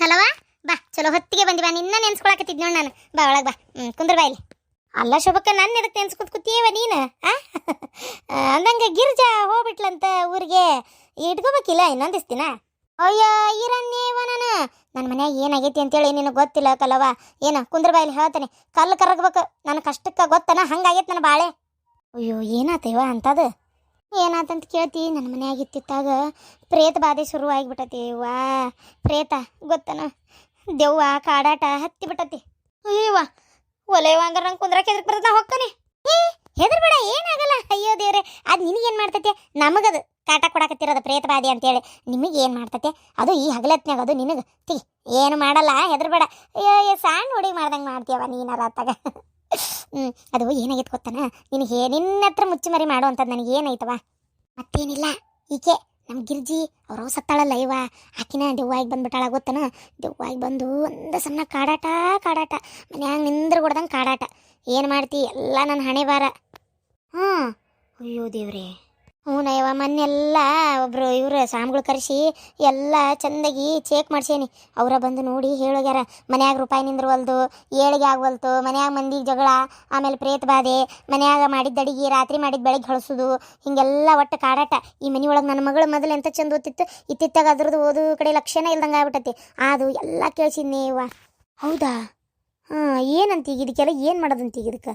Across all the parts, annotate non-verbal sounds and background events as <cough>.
ಕಲವ? ಬಾ, ಚಲೋ ಹೊತ್ತಿಗೆ ಬಂದಿ ಬಾ. ನಿನ್ನ ನೆನ್ಸ್ಕೊಳಕತ್ತಿದ್ ನೋಡ್ ನಾನು. ಬಾ, ಒಳಗೆ ಬಾ. ಹ್ಞೂ ಕುಂದ್ರ ಬಾ ಇಲ್ಲಿ. ಅಲ್ಲ ಶೋಭಕ್ಕ ನನ್ನ ಎದಕ್ಕೆ ನೆನ್ಸ್ಕೊತ ಕೂತೀಯವ ನೀನು? ಅಂದಂಗ ಗಿರ್ಜಾ ಹೋಗ್ಬಿಟ್ಲಂತ ಊರಿಗೆ. ಇಟ್ಕೋಬೇಕಿಲ್ಲ ಇನ್ನೊಂದು ದಿನ? ಅಯ್ಯ, ಇರನ್ನೇವ ನಾನು. ನನ್ನ ಮನ್ಯಾಗ ಏನಾಗೈತಿ ಅಂತೇಳಿ ನಿನಗೆ ಗೊತ್ತಿಲ್ಲ ಕಲವ. ಏನು, ಕುಂದ್ರ ಬಾ ಇಲ್ಲಿ, ಹೇಳ್ತಾನೆ. ಕಲ್ಲು ಕರಗ್ಬೇಕು. ನನ್ನ ಕಷ್ಟಕ್ಕೆ ಗೊತ್ತನ? ಹಂಗಾಗೈತೆ ನನ್ನ ಬಾಳೆ. ಅಯ್ಯೋ, ಏನಾತೇವ ಅಂತದು? ಏನಾತಂತ ಕೇಳ್ತಿ? ನನ್ನ ಮನೆಯಾಗ ಇತ್ತಿತ್ತಾಗ ಪ್ರೇತ ಬಾಧೆ ಶುರುವಾಗಿಬಿಟ್ಟತಿ ವಾ ಪ್ರೇತ, ಗೊತ್ತನ? ದೆವ್ವ, ಕಾಡಾಟ ಹತ್ತಿ ಬಿಟ್ಟತಿ. ಅಯ್ಯವ್ವ ಒಲೆ ಹಂಗಾರ ನಂಗೆ ಕುಂದ್ರಕ್ಕೆ ಎದ್ರಕ್ಕೆ ಬರ್ತದ ಹೊಕ್ಕನೆ. ಹೆದರ್ಬೇಡ, ಏನಾಗಲ್ಲ. ಅಯ್ಯೋ ದೇವ್ರೆ, ಅದು ನಿನಗೇನು ಮಾಡ್ತತೆ ನಮಗದು ಕಾಟ ಕೊಡಕತ್ತಿರೋದು ಪ್ರೇತ ಬಾಧೆ ಅಂತೇಳಿ. ನಿಮಗೆ ಏನು ಮಾಡ್ತತೆ ಅದು ಈ ಹಗಲತ್ನಾಗ ಅದು ನಿನಗೆ. ತಿ, ಏನು ಮಾಡಲ್ಲ, ಹೆದರ್ಬೇಡ. ಅಯ್ಯೋ ಸಣ್ಣ ಹುಡುಗಿ ಮಾಡ್ದಂಗೆ ಮಾಡ್ತೀಯವ ನೀನಾರ ಅತ್ತಾಗ. ಅದು ಏನಾಗಿತ್ತು ಗೊತ್ತಾನ? ನಿನಗೆ ನಿನ್ನ ಹತ್ರ ಮುಚ್ಚುಮರಿ ಮಾಡುವಂಥದ್ದು ನನಗೆ ಏನಾಯ್ತವ? ಮತ್ತೇನಿಲ್ಲ. ಈಕೆ ನಮ್ಮ ಗಿರ್ಜಿ ಅವ್ರವ್ ಸತ್ತಾಳಲ್ಲ ಇವ. ಆಕಿನ ದೆವ್ವಾಗಿ ಬಂದ್ಬಿಟ್ಟಾಳ ಗೊತ್ತನ? ದೆವ್ವಾಗಿ ಬಂದು ಒಂದು ಸಣ್ಣ ಕಾಡಾಟ ಕಾಡಾಟ. ಮನ್ಯಾಗ ನಿಂದ್ರ ಕೊಡ್ದಂಗೆ ಕಾಡಾಟ. ಏನು ಮಾಡ್ತಿ? ಎಲ್ಲ ನನ್ನ ಹಣೆ ಬಾರ ಹ್ಞೂ ಅಯ್ಯೋ ದೇವ್ರೆ. ಹ್ಞೂನಯ್ಯವ ಮೊನ್ನೆಲ್ಲ ಒಬ್ಬರು ಇವರು ಸಾಮ್ಗಳು ಕರೆಸಿ ಎಲ್ಲ ಚೆಂದಾಗಿ ಚೇಕ್ ಮಾಡ್ಸೇನಿ. ಅವರ ಬಂದು ನೋಡಿ ಹೇಳೋಗ್ಯಾರ, ಮನ್ಯಾಗ ರೂಪಾಯಿ ನಿಂದ್ರವಲ್ದು ಏಳಿಗೆ ಆಗ್ವಲ್ತು ಮನ್ಯಾಗ ಮಂದಿಗೆ ಜಗಳ, ಆಮೇಲೆ ಪ್ರೇತ ಬಾಧೆ, ಮನ್ಯಾಗ ಮಾಡಿದ್ದ ಅಡಿಗೆ, ರಾತ್ರಿ ಮಾಡಿದ ಬೆಳಗ್ಗೆ ಹೊಳಸೋದು, ಹಿಂಗೆಲ್ಲ ಒಟ್ಟು ಕಾಡಾಟ. ಈ ಮನೆ ಒಳಗೆ ನನ್ನ ಮಗಳು ಮೊದಲು ಎಂಥ ಚಂದ ಓದ್ತಿತ್ತು, ಇತ್ತಿತ್ತಾಗ ಅದ್ರದ್ದು ಓದು ಕಡೆ ಲಕ್ಷಣ ಇಲ್ದಂಗೆ ಆಗ್ಬಿಟ್ಟತಿ. ಅದು ಎಲ್ಲ ಕೇಳಿಸಿದ್ನೇವ ಹೌದಾ? ಹಾಂ, ಏನಂತ ಈಗ ಇದಕ್ಕೆಲ್ಲ ಏನು ಮಾಡೋದಂತೀಗ ಇದಕ್ಕೆ?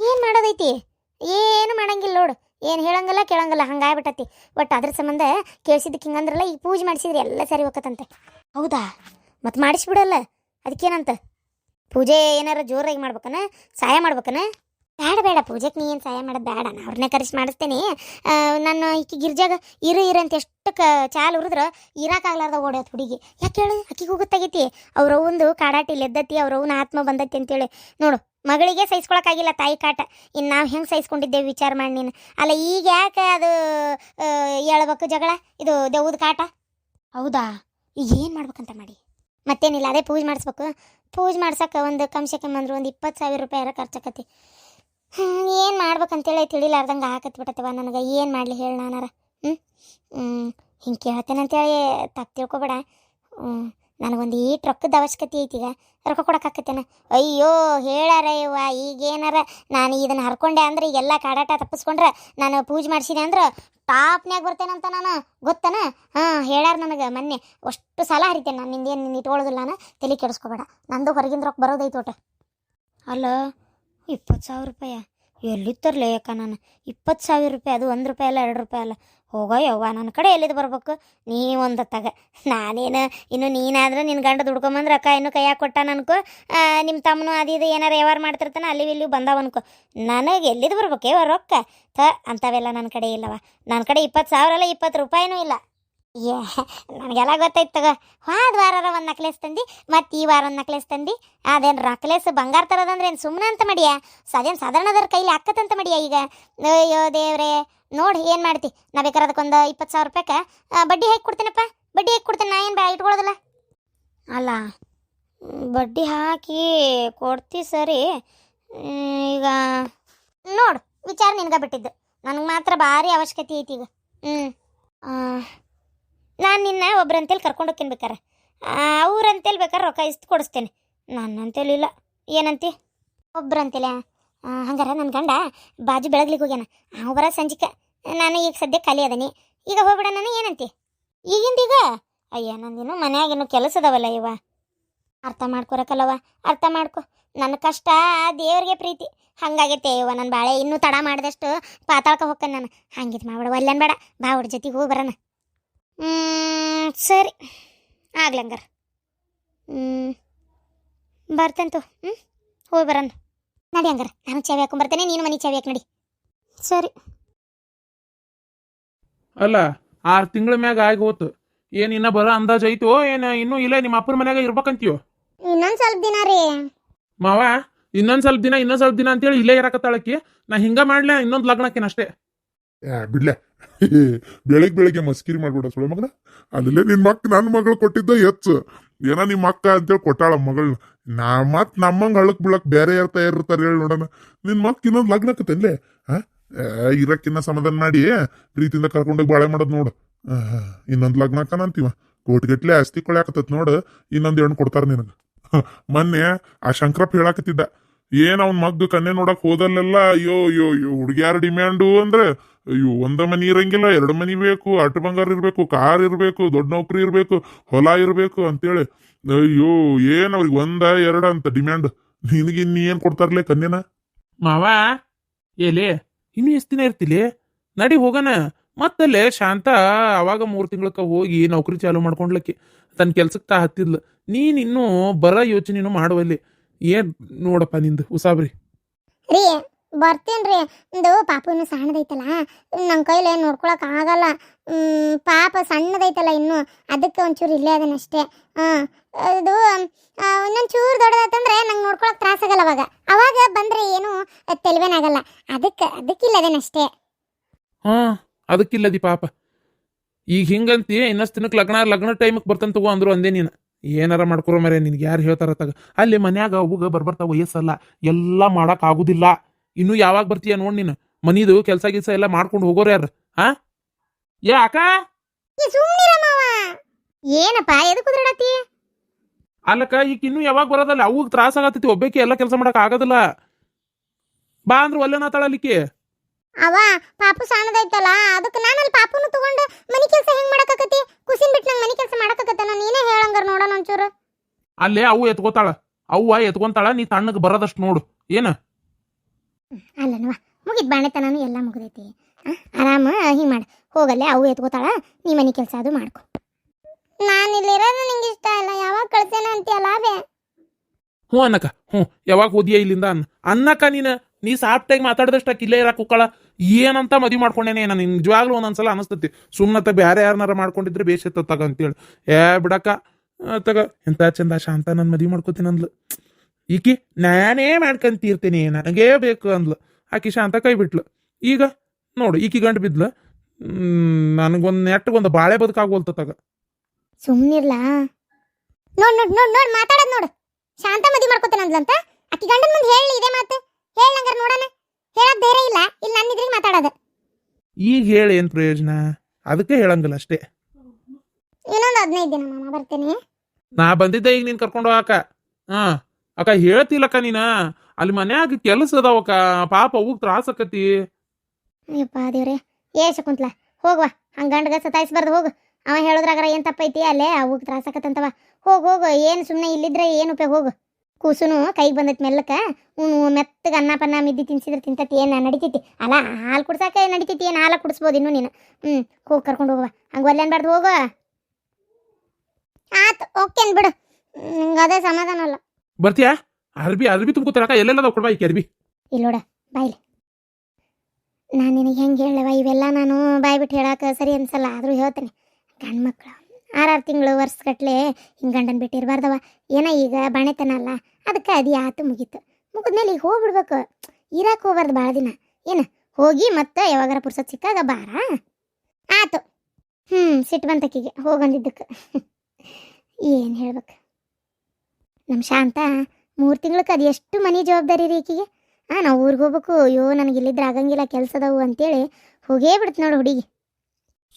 ಏನು ಮಾಡೋದೈತಿ? ಏನು ಮಾಡಂಗಿಲ್ಲ ನೋಡು. ಏನು ಹೇಳಂಗಿಲ್ಲ ಕೇಳಂಗಿಲ್ಲ, ಹಂಗಾಗ್ಬಿಟ್ಟತಿ. ಒಟ್ಟು ಅದ್ರ ಸಂಬಂಧ ಕೇಳಿಸಿದ್ದಕ್ಕೆ ಹಿಂಗಂದ್ರಲ್ಲ ಈ ಪೂಜೆ ಮಾಡಿಸಿದ್ರೆ, ಎಲ್ಲ ಸರಿ ಹೋಗತ್ತಂತೆ ಹೌದಾ? ಮತ್ತೆ ಮಾಡಿಸ್ಬಿಡಲ್ಲ, ಅದಕ್ಕೇನಂತ? ಪೂಜೆ ಏನಾರ ಜೋರಾಗಿ ಮಾಡ್ಬೇಕನ? ಸಹಾಯ ಮಾಡ್ಬೇಕನ? ಬೇಡ ಬೇಡ ಪೂಜೆಗೆ ನೀ ಏನು ಸಹಾಯ ಮಾಡೋದು ಬೇಡ ನಾ ಅವ್ರನ್ನೇ ಕರೆಸಿ ಮಾಡಿಸ್ತೇನೆ. ನಾನು ಈಕಿ ಗಿರ್ಜಾಗ, ಇರು ಇರು ಅಂತ ಎಷ್ಟು ಕ ಚಾಲು ಉರಿದ್ರೆ ಇರಾಕಾಗ್ಲಾರ್ದ ಓಡೋದು ಹುಡುಗಿ. ಯಾಕೆ ಹೇಳು ಅಕ್ಕಿಗೆ ಹೋಗುತ್ತಾಗೈತಿ ಅವ್ರ ಒಂದು ಕಾಡಾಟಿ ಲೆದ್ದತಿ ಅವ್ರ ಅವ್ನ ಆತ್ಮ ಬಂದತಿ ಅಂತೇಳಿ. ನೋಡು ಮಗಳಿಗೆ ಸಹಿಸ್ಕೊಳಕ್ಕಾಗಿಲ್ಲ ತಾಯಿ ಕಾಟ. ಇನ್ನು ನಾವು ಹೆಂಗೆ ಸಹಿಸ್ಕೊಂಡಿದ್ದೇವೆ ವಿಚಾರ ಮಾಡಿ ನೀನು. ಅಲ್ಲ ಈಗ ಯಾಕೆ ಅದು ಹೇಳ್ಬೇಕು ಜಗಳ? ಇದು ದೆವ್ವದ ಕಾಟ? ಹೌದಾ? ಈಗ ಏನು ಮಾಡ್ಬೇಕಂತ ಮಾಡಿ? ಮತ್ತೇನಿಲ್ಲ, ಅದೇ ಪೂಜೆ ಮಾಡಿಸ್ಬೇಕು. ಪೂಜೆ ಮಾಡ್ಸಕ್ಕೆ ಒಂದು ಕಮ್ಸೆ ಕಮ್ಮಂದ್ರೆ ಒಂದು ಇಪ್ಪತ್ತು ಸಾವಿರ ರೂಪಾಯಿ ಖರ್ಚಾಕತಿ ಏನು ಮಾಡ್ಬೇಕಂತೇಳಿ ತಿಳಿಲಾರ್ದಂಗೆ ಹಾಕತ್ ಬಿಟ್ಟತವ ನನಗೆ. ಏನು ಮಾಡಲಿ ಹೇಳಿ ನಾನಾರ. ಹ್ಞೂ ಹಿಂಗೆ ಕೇಳ್ತೇನೆ ಅಂತೇಳಿ ತಪ್ಪು ತಿಳ್ಕೊಬೇಡ. ಹ್ಞೂ ನನಗೊಂದು ಈಟ್ ರೊಕ್ಕದ ಅವಶ್ಯಕತೆ ಐತಿ ಈಗ. ರೊಕ್ಕ ಕೊಡಕ್ಕಾಕತ್ತೇನ ಅಯ್ಯೋ, ಹೇಳಾರ ಇವ ಈಗೇನಾರ ನಾನು ಇದನ್ನು ಹರ್ಕೊಂಡೆ ಅಂದ್ರೆ ಈಗೆಲ್ಲ ಕಾಡಾಟ ತಪ್ಪಿಸ್ಕೊಂಡ್ರೆ ನಾನು ಪೂಜೆ ಮಾಡಿಸಿದೆ ಅಂದ್ರೆ ಟಾಪ್ನ್ಯಾಗ ಬರ್ತೇನಂತ ನಾನು, ಗೊತ್ತನ? ಹಾಂ, ಹೇಳಾರ ನನಗೆ ಮೊನ್ನೆ. ಅಷ್ಟು ಸಲ ಹರಿತೇನೆ ನಾನು, ನಿಂದೇನು ನಿನ್ನ ಇಟ್ಕೊಳ್ಳೋದಿಲ್ಲ ನಾನು? ತಲೆ ಕೆಡಿಸ್ಕೋಬೇಡ. ನಂದು ಹೊರಗಿಂದ ರೊಕ್ಕ ಬರೋದೈತೆ ಒಟ್ಟು. ಅಲ್ಲ ಇಪ್ಪತ್ತು ಸಾವಿರ ರೂಪಾಯಿ? ಎಲ್ಲಿ ತರಲೇ ಯಾಕ ನಾನು? ಇಪ್ಪತ್ತು ಸಾವಿರ ರೂಪಾಯಿ, ಅದು ಒಂದು ರೂಪಾಯಿ ಅಲ್ಲ, ಎರಡು ರೂಪಾಯಿ ಅಲ್ಲ. ಹೋಗೋ ಯವ್ವ, ನನ್ನ ಕಡೆ ಎಲ್ಲಿದ್ದು ಬರ್ಬೇಕು? ನೀ ಒಂದು ತಗ. ನಾನೇನು, ಇನ್ನು ನೀನಾದ್ರೆ ನಿನ್ನ ಗಂಡ ದುಡ್ಕೊಂಬಂದ್ರೆ ಅಕ್ಕ ಇನ್ನು ಕೈಯಾಗ ಕೊಟ್ಟ ಅನ್ಕೋ ನಿಮ್ಮ ತಮ್ಮನು ಅದು ಇದು ಏನಾರು ವ್ಯವಹಾರ ಮಾಡ್ತಿರ್ತಾನೆ ಅಲ್ಲಿ ಇಲ್ಲಿ ಬಂದಾವ ಅನ್ಕೋ ನನಗೆ ಎಲ್ಲಿದ್ದು ಬರ್ಬೇಕು ರೊಕ್ಕ? ಥ ಅಂಥವೆಲ್ಲ ನನ್ನ ಕಡೆ ಇಲ್ಲವ ನನ್ನ ಕಡೆ ಇಪ್ಪತ್ತು ಸಾವಿರ ಅಲ್ಲ, ಇಪ್ಪತ್ತು ರೂಪಾಯಿನೂ ಇಲ್ಲ. ಏ ನನಗೆಲ್ಲ ಗೊತ್ತಾಯ್ತು ತಗೋ. ಹೋದ ವಾರ ಒಂದು ನಕ್ಲೆಸ್ ತಂದು ಮತ್ತು ಈ ವಾರ ಒಂದು ನಕ್ಲೆಸ್ ತಂದಿ. ಅದೇನು ನಕ್ಲೆಸ್ ಬಂಗಾರ ತರೋದಂದ್ರೆ ಏನು ಸುಮ್ಮನೆ ಅಂತ ಮಾಡಿಯ? ಅದೇನು ಸಾಧಾರಣದವ್ರ ಕೈಲಿ ಅಕ್ಕತ್ತಂತ ಮಾಡಿಯ ಈಗ? ಅಯ್ಯೋ ದೇವ್ರೆ ನೋಡಿ ಏನು ಮಾಡ್ತಿ? ನಾ ಬೇಕಾದ್ರೆ ಅದಕ್ಕೊಂದು ಇಪ್ಪತ್ತು ಸಾವಿರ ರೂಪಾಯ್ಗೆ ಬಡ್ಡಿ ಹೇಗೆ ಕೊಡ್ತೀನಪ್ಪ? ಬಡ್ಡಿ ಹೇಗೆ ಕೊಡ್ತೀನಿ ನಾ ಏನು ಬ್ಯಾ ಇಟ್ಕೊಳ್ಳೋದಿಲ್ಲ ಅಲ್ಲ ಬಡ್ಡಿ ಹಾಕಿ ಕೊಡ್ತಿ ಸರಿ. ಈಗ ನೋಡು ವಿಚಾರ ನಿನ್ಗೆ ಬಿಟ್ಟಿದ್ದು. ನನಗೆ ಮಾತ್ರ ಭಾರಿ ಅವಶ್ಯಕತೆ ಐತಿ ಈಗ. ಹ್ಞೂ ನಾನು ನಿನ್ನ ಒಬ್ರಂತೇಳಿ ಕರ್ಕೊಂಡು ಹೋಗ್ತೀನಿ ಬೇಕಾರೆ. ಅವ್ರಂತೇಳಿ ಬೇಕಾರೆ ರೊಕ್ಕ ಇಷ್ಟು ಕೊಡಿಸ್ತೇನೆ. ನನ್ನಂತೇಳಿ ಇಲ್ಲ ಏನಂತಿ? ಒಬ್ರಂತೇಳಿ? ಹಂಗಾರ ನನ್ನ ಗಂಡ ಬಾಜು ಬೆಳಗ್ಲಿಕ್ಕೆ ಹೋಗ್ಯಾನ. ಅವ ಬರ ಸಂಜಿಕ. ನಾನು ಈಗ ಸದ್ಯ ಖಾಲಿ ಅದನಿ. ಈಗ ಹೋಗ್ಬಿಡ ನಾನು, ಏನಂತಿ? ಈಗಿಂದ ಈಗ ಅಯ್ಯ, ನಂದಿನ್ನು ಮನ್ಯಾಗೇನು ಕೆಲಸ ಅದಾವಲ್ಲ ಇವ. ಅರ್ಥ ಮಾಡ್ಕೊರಕಲ್ಲವ? ಅರ್ಥ ಮಾಡ್ಕೊ. ನನ್ನ ಕಷ್ಟ, ದೇವ್ರಿಗೆ ಪ್ರೀತಿ. ಹಂಗಾಗೈತೆ ಇವ ನನ್ನ ಬಾಳೆ. ಇನ್ನೂ ತಡ ಮಾಡಿದಷ್ಟು ಪಾತಾಳಕ್ಕೆ ಹೋಗ್ತಾನೆ ನಾನು. ಹಂಗಿದ್ ಮಾಡ್ಬೇಡ. ಒಲ್ಲೆನ್ ಬೇಡ. ಬಾ, ಅವ್ರ ಜೊತೆಗೆ ಹೋಗಿ ಬರೋಣ. ಸರಿ. ಆಗ್ಲಂಗಾರ ಹ್ಞೂ ಬರ್ತಂತು ಹ್ಞೂ ಹೋಗಿ ಬರೋಣ. ನಡಿ ಹಂಗಾರ. ನಾನು ಚಾವಿ ಹಾಕೊಂಬರ್ತೇನೆ ನೀನು ಮನೆ ಚಾವಿ ಹಾಕಿ ನಡಿ. ಸರಿ. ಅಲ್ಲ ಆರು ತಿಂಗಳ ಮ್ಯಾಗ ಆಗಿ ಹೋತು. ಏನು ಇನ್ನ ಬರೋ ಅಂದಾಜ್ ಐತೋ ಏನು ಇನ್ನೂ ಇಲ್ಲ ನಿಮ್ಮ ಅಪ್ಪನ ಮನ್ಯಾಗ ಇರ್ಬೇಕಂತೀಯೋ? ಇನ್ನೊಂದು ಸ್ವಲ್ಪ ದಿನ ರೀ. ಮಾವ ಇನ್ನೊಂದು ಸ್ವಲ್ಪ ದಿನ ಇನ್ನೊಂದು ಸ್ವಲ್ಪ ದಿನ ಅಂತೇಳಿ ಇಲ್ಲೇ ಇರಕತ್ತಾಳಕ್ಕಿ. ನಾ ಹಿಂಗ ಮಾಡ್ಲ ಇನ್ನೊಂದು ಲಗ್ನಕ್ಕೇನ ಅಷ್ಟೇ. ಬಿಡ್ಲೆ. <laughs> ಬೆಳಿಗ್ಗೆ ಬೆಳಗ್ಗೆ ಮಸ್ಕಿರಿ ಮಾಡ್ಬಿಡ ಸುಳೆ ಮಗನ. ಅದಲ್ಲೇ ನಿನ್ ಮಕ್ ನನ್ನ ಮಗಳು ಕೊಟ್ಟಿದ್ದ ಹೆಚ್ಚು. ಏನ ನಿಮ್ಮ ಅಕ್ಕ ಅಂತೇಳಿ ಕೊಟ್ಟಾಳ ಮಗಳನ್ನ ನಾ ಮತ್ ನಮ್ಮಂಗ್ ಹಳಕ್ ಬಿಳಕ್ ಬೇರೆ ಯಾರ ತಯಾರಿರ್ತಾರೆ ಹೇಳಿ ನೋಡೋಣ. ನಿನ್ ಮಕ್ ಇನ್ನೊಂದ್ ಲಗ್ನಕ್ಕತ್ತೇನ್ಲೆ ಹಾ ಇರಕ್ಕಿನ್ನ ಸಮಾಧಾನ ಮಾಡಿ, ಪ್ರೀತಿಯಿಂದ ಕರ್ಕೊಂಡೋಗಿ ಬಾಳೆ ಮಾಡೋದು ನೋಡು. ಇನ್ನೊಂದು ಲಗ್ನಕ್ಕನ ಅಂತೀವ. ಕೋಟಿಗಟ್ಲೆ ಆಸ್ತಿ ಕೊಳ್ಯಾಕತ್ತತ್ ನೋಡು. ಇನ್ನೊಂದು ಹೆಣ್ಣು ಕೊಡ್ತಾರ ನಿನಗೆ. <laughs> ಮೊನ್ನೆ ಆ ಶಂಕರಪ್ಪ ಹೇಳಾಕತ್ತಿದ್ದ. ಏನ್ ಅವ್ನ ಮಗ್ಗ ಕನ್ನೆ ನೋಡಕ್ ಹೋದಲ್ಲೆಲ್ಲ, ಅಯ್ಯೋ ಅಯ್ಯೋ ಅಯ್ಯೋ, ಹುಡುಗ್ಯಾರ ಡಿಮ್ಯಾಂಡು ಅಂದ್ರೆ ಅಯ್ಯೋ ಒಂದ ಮನಿ ಇರಂಗಿಲ್ಲ ಎರಡು ಮನಿ ಬೇಕು ಅಟ್ಟು ಬಂಗಾರ ಇರಬೇಕು ಕಾರ್ ಇರಬೇಕು ದೊಡ್ಡ ನೌಕರಿ ಇರಬೇಕು ಹೊಲ ಇರಬೇಕು ಅಂತೇಳಿ. ಅಯ್ಯೋ ಏನು ಅವ್ರಿಗೆ ಒಂದ ಎರಡ ಅಂತ ಡಿಮ್ಯಾಂಡ್ ನಿನಗೆ ಏನು ಏನ್ ಕೊಡ್ತಾರಲೇ ಕನ್ಯನ? ಮಾವ ಏಲೇ ಇನ್ನು ಎಷ್ಟು ದಿನ ಇರ್ತಿಲಿ? ನಡಿ ಹೋಗಣ. ಮತ್ತಲ್ಲೇ ಶಾಂತ ಅವಾಗ ಮೂರು ತಿಂಗಳಕ್ಕ ಹೋಗಿ ನೌಕರಿ ಚಾಲು ಮಾಡ್ಕೊಂಡ್ಲಕ್ಕಿ. ತನ್ನ ಕೆಲ್ಸಕ್ಕೆ ತಾ ಹತ್ತಿದ್ಲು. ನೀನ್ ಇನ್ನೂ ಬರ ಯೋಚನೆನೂ ಮಾಡುವಲ್ಲಿ. ಏನ್ ನೋಡಪ್ಪ ನಿಂದು ಉಸಾಬ್ರಿ? ರೀ ಬರ್ತೇನ್ರಿ. ಇದು ಪಾಪು ಸಣ್ಣದೈತಲ್ಲ ನನ್ನ ಕೈಲಿ ನೋಡ್ಕೊಳಕ್ಕೆ ಆಗಲ್ಲ. ಪಾಪ ಸಣ್ಣದೈತಲ್ಲ ಇನ್ನು, ಅದಕ್ಕೆ ಒಂಚೂರು ಇಲ್ಲೇ ಅದನ್ನಷ್ಟೇ ಹಾಂ ಅದು ಇನ್ನೊಂದು ಚೂರು ದೊಡ್ಡದಾಯ್ತಂದ್ರೆ ನಂಗೆ ನೋಡ್ಕೊಳಕ್ ತ್ರಾಸಾಗಲ್ಲ ಅವಾಗ. ಅವಾಗ ಬಂದ್ರೆ ಏನು ತೆಲ್ವೇನಾಗಲ್ಲ. ಅದಕ್ಕೆ, ಅದಕ್ಕಿಲ್ಲ ಅದೇನಷ್ಟೇ ಹಾ, ಅದಕ್ಕಿಲ್ಲದಿ ಪಾಪ. ಈಗ ಹಿಂಗಂತಿ ಇನ್ನಷ್ಟು ದಿನಕ್ಕೆ ಲಗ್ನ ಲಗ್ನ ಟೈಮಿಗೆ ಬರ್ತಂತ ತಗೋ ಅಂದ್ರು ಅಂದೇ ನೀನು. ಏನಾರ ಮಾಡ್ಕೊರೋ ಮರೆ ನಿನ್ಗೆ ಯಾರು ಹೇಳ್ತಾರ ತಗ. ಅಲ್ಲಿ ಮನ್ಯಾಗ ಅವಾಗ ಬರ್ಬರ್ತಾ ವಯಸ್ಸಲ್ಲ. ಎಲ್ಲ ಮಾಡೋಕ್ಕಾಗೋದಿಲ್ಲ ಇನ್ನು ಯಾವಾಗ ಬರ್ತೀಯ ನೋಡ್ ನೀನು? ಮನಿದು ಕೆಲಸ ಗಿಲ್ಸ ಎಲ್ಲ ಮಾಡ್ಕೊಂಡು ಹೋಗೋರು ಯಾರು? ಹಾ? ಏ ಅಕ್ಕ? ಏನಪ್ಪ ಎದಕ್ಕೆ ಕುದ್ರಾಡತಿ ಅಲ್ಲಕ್ಕ ಈಗ ಇನ್ನು ಯಾವಾಗ ಬರೋದಲ್ಲ? ಅವಾಗ ತ್ರಾಸ ಆಗತ್ತೈತಿ ಒಬ್ಬಕ್ಕೆ ಎಲ್ಲ ಕೆಲಸ ಮಾಡಕ್ ಆಗೋದಿಲ್ಲ. ಬಾ ಅಂದ್ರೆ ಒಲ್ಲೆನ ತಳಲಿಕ್ಕೆ ಅವ ಪಾಪು ಸಣ್ಣದೈತಲ್ಲ ಅದಕ್ಕೆ ನಾನು ಅಲ್ಲಿ ಪಾಪುನು ತಗೊಂಡು ಮನಿ ಕೆಲಸ ಹೆಂಗ್ ಮಾಡಕತ್ತಿ ಕುಸಿನ್ ಬಿಟ್ಟು ನಂಗೆ ಮನಿ ಕೆಲಸ ಮಾಡಕತ್ತನ ನೀನೇ ಹೇಳಂಗಾರ ನೋಡೋಣ ಒಂಚೂರು. ಅಲ್ಲೇ ಅವು ಎತ್ಕೋತಾಳ. ಅವ್ವ ಎತ್ಕೊಂತಾಳ ನೀ ತಣ್ಣಗೆ ಬರೋದಷ್ಟು ನೋಡು. ಏನ? ಮುಗಿದ್ ಬಾಣೆತನನು ಎಲ್ಲ ಮುಗಿದೈತಿ. ಆರಾಮ ಹಿಂಗೆ ಮಾಡು. ಹೋಗಲ್ಲೇ ಅವು ಎತ್ಕೋತಾಳ ನೀ ಮನೆ ಕೆಲಸ ಅದು ಮಾಡ್ಕೊ. ನಾನು ಇಲ್ಲಿರೋದು ನಿಂಗೆ ಇಷ್ಟ ಇಲ್ಲ. ಯಾವಾಗ ಕಳ್ಸೇನ ಅಂತೀಯಲ್ಲ ಅವೇ ಹ್ಞೂ ಅನ್ನಕ ಹ್ಞೂ. ಯಾವಾಗ ಹೋದಿಯ ಇಲ್ಲಿಂದ ಅನ್ನ ಅನ್ನಕ್ಕ ನೀನು ನೀ ಸಾಫ್ಟಾಗಿ ಮಾತಾಡಿದಷ್ಟು ಆಕಿ ಇಲ್ಲೇ ಇರಕ್ಕೆ ಕುಕ್ಕಳ. ಏನಂತ ಮದುವೆ ಮಾಡ್ಕೊಂಡೇನೆ ನಾನು. ನಿಜವಾಗ್ಲೂ ಒಂದೊಂದ್ಸಲ ಅನಿಸ್ತತಿ. ಸುಮ್ಮನತ್ತ ಬೇರೆ ಯಾರನ್ನಾರ ಮಾಡ್ಕೊಂಡಿದ್ರೆ ಬೇಷ್ ತಗ ಅಂತೇಳಿ. ಏ ಬಿಡಕ್ಕ. ತಗ. ಎಂತ ಚಂದ ಶಾಂತ ನಾನು ಮದುವೆ ಮಾಡ್ಕೋತೀನಿ ಅಂದ್ಲು. ಈಕಿ ನಾನೇ ಮಾಡ್ಕೊಂತೀರ್ತೀನಿ. ನನಗೇ ಬೇಕು ಅಂದ್ಲು. ಆಕಿ ಶಾಂತ ಕೈ ಬಿಟ್ಲು. ಈಗ ನೋಡು ಈಕಿ ಗಂಟು ಬಿದ್ಲು. ನನಗೊಂದು ನೆಟ್ಟಗೊಂದು ಬಾಳೆ ಬದುಕಾಗೋಲ್ತ ತಗ. ಸುಮ್ಮನಿರ್ಲಾ ನೋಡ್ ನೋಡ್ ನೋಡ್ ನೋಡ್ ಮಾತಾಡೋದ್ ನೋಡು. ಶಾಂತ ಮದಿ ಮಾಡ್ಕೊತಾನ ಅಂದ್ಲಂತ? ಅಕ್ಕಿ ಗಂಡನ ಮುಂದೆ ಹೇಳಿ ಇದೇ ಮಾತು. ಹೇಳಂಗಾರ ನೋಡೋಣ. ಹೇಳಕ್ ಧೈರ್ಯ ಇಲ್ಲ ಇಲ್ಲಿ ನನ್ನ ಇದ್ರಿಗೆ ಮಾತಾಡೋದು. ಈಗ ಹೇಳಿ ಏನು ಪ್ರಯೋಜನ? ಅದಕ್ಕೆ ಹೇಳಂಗಿಲ್ಲ ಅಷ್ಟೇ. ಇನ್ನೊಂದು ಹದಿನೈದು ದಿನ ಮಾಮ ಬರ್ತೇನೆ. ನಾ ಬಂದಿದ್ದೆ ಈಗ ನೀನ್ ಕರ್ಕೊಂಡು ಅಕ್ಕ ಹಾಂ ಅಕ್ಕ ಹೇಳ್ತಿಲ್ಲಕ್ಕ ನೀನ? ಅಲ್ಲಿ ಮನ್ಯಾಗ ಕೆಲಸ ಅದಾವಕ್ಕ ಪಾಪ ಹೋಗ್ ತ್ರಾಸಕತಿ ಅಯ್ಯಪ್ಪ ದೇವ್ರೆ ಏ ಶಕುಂತ್ಲ ಹೋಗುವ ಹಂಗ ಗಂಡಗ ಸತಾಯಿಸ್ಬಾರ್ದು ಹೋಗು. ಅವ ಹೇಳೋದ್ರಾಗಾರ ಏನ್ ತಪ್ಪೈತಿ ಅಲ್ಲೇ ಅವಗ್ ತ್ರಾಸಕತ್ತಂತವ ಹೋಗ್ ಹೋಗು ಏನ್ ಸುಮ್ನೆ ಇಲ್ಲಿದ್ರೆ ಏನು ಉಪಯೋಗ ಹೋಗು. ಕೂಸುನು ಕೈಗೆ ಬಂದೈತಿ ಮೆಲ್ಲಕ ಉಣ್ಣು ಮೆತ್ತಗ ಅನ್ನ ಪನ್ನ ಮಿದ್ದಿ ತಿನ್ಸಿದ್ರೆ ತಿಂತತಿ ಏನು ನಡಿತೈತಿ? ಅಲ್ಲ ಹಾಲು ಕುಡ್ಸಾಕ ನಡಿತೈತಿ ಏನು ಹಾಲು ಕುಡಿಸ್ಬೋದು ಇನ್ನು ನೀನು. ಹ್ಞೂ ಹೋಗಿ ಕರ್ಕೊಂಡು ಹೋಗುವ ಹಂಗೆ ಒಲ್ಲೆ ಅನ್ಬಾರ್ದು ಹೋಗು. ಆತ್ ಓಕೆ ಬಿಡು ನಿಂಗೆ ಅದೇ ಸಮಾಧಾನ ಅಲ್ಲ. ಬರ್ತೀಯಾ? ಅರ್ಬಿ ಅರ್ಬಿ ತುಂಬ್ಕೋತಾರಕ್ಕ ನಾವು ಕೊಡ್ಬಾ ಈಕೆ ಅರ್ಬಿ? ಇಲ್ಲೋಡ ಬಾಯ್ಲಿ ನಾನು ನಿನಗೆ ಹೆಂಗೆ ಹೇಳವ ಇವೆಲ್ಲ ನಾನು ಬಾಯ್ ಬಿಟ್ಟು ಹೇಳಕ್ಕೆ ಸರಿ ಅನ್ಸಲ್ಲ, ಆದರೂ ಹೇಳ್ತೀನಿ. ಗಂಡು ಮಕ್ಕಳು ಆರಾರು ತಿಂಗಳು ವರ್ಷಗಟ್ಲೆ ಹಿಂಗೆ ಗಂಡನ ಬಿಟ್ಟಿರ್ಬಾರ್ದವ ಏನ ಈಗ ಬಾಣೆತನ ಅಲ್ಲ, ಅದಕ್ಕೆ ಅದು ಆತು ಮುಗೀತು. ಮುಗಿದ್ಮೇಲೆ ಈಗ ಹೋಗ್ಬಿಡ್ಬೇಕು. ಇರಕ್ಕೆ ಹೋಗ್ಬಾರ್ದು ಭಾಳ ದಿನ. ಏನು, ಹೋಗಿ ಮತ್ತೆ ಯಾವಾಗಾರ ಪುರ್ಸತ್ ಸಿಕ್ಕಾಗ ಬಾರ? ಆತು. ಹ್ಞೂ ಸಿಟ್ಟು ಬಂತಕ್ಕಿಗೆ ಹೋಗಂದಿದ್ದಕ್ಕೆ ಏನು ಹೇಳ್ಬೇಕು? ನಮ್ಮ ಶಾಂತ ಮೂರು ತಿಂಗಳಕ್ಕೆ ಅದು ಎಷ್ಟು ಮನೆ ಜವಾಬ್ದಾರಿ ರೀ ಈಕಿಗೆ? ಹಾಂ ನಾವು ಊರಿಗೆ ಹೋಗ್ಬೇಕು. ಅಯ್ಯೋ ನನಗೆ ಇಲ್ಲಿದ್ರೆ ಆಗಂಗಿಲ್ಲ ಕೆಲಸದವು ಅಂತೇಳಿ ಹೋಗೇ ಬಿಡ್ತು ನೋಡು ಹುಡುಗಿ.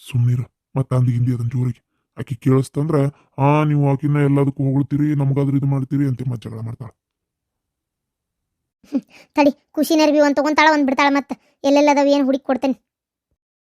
ಸುಮ್ನಿರ. ಮತ್ತೆ ಅಂದ ಹಿಂದಿ ಅದನ್ನ ಜೋರಿಗೆ. ಆಕಿ ಕೇಳಿಸ್ತಂದ್ರೆ ಆ ನೀವು ಆಕಿನ ಎಲ್ಲದಕ್ಕೂ ಹೊಗಳ್ತೀರಿ ನಮಗಾದ್ರೂ ಇದು ಮಾಡ್ತೀರಿ ಅಂತ ಮತ್ತೆ ಜಗಳ ಮಾಡ್ತಾಳ. ತಡಿ ಖುಷಿ ನರ್ಬಿ ಒಂದು ತೊಗೊಂತಾಳ ಒಂದು ಬಿಡ್ತಾಳ ಮತ್ತೆ. ಎಲ್ಲೆಲ್ಲದವ ಏನು ಹುಡುಕಿ ಕೊಡ್ತೇನೆ?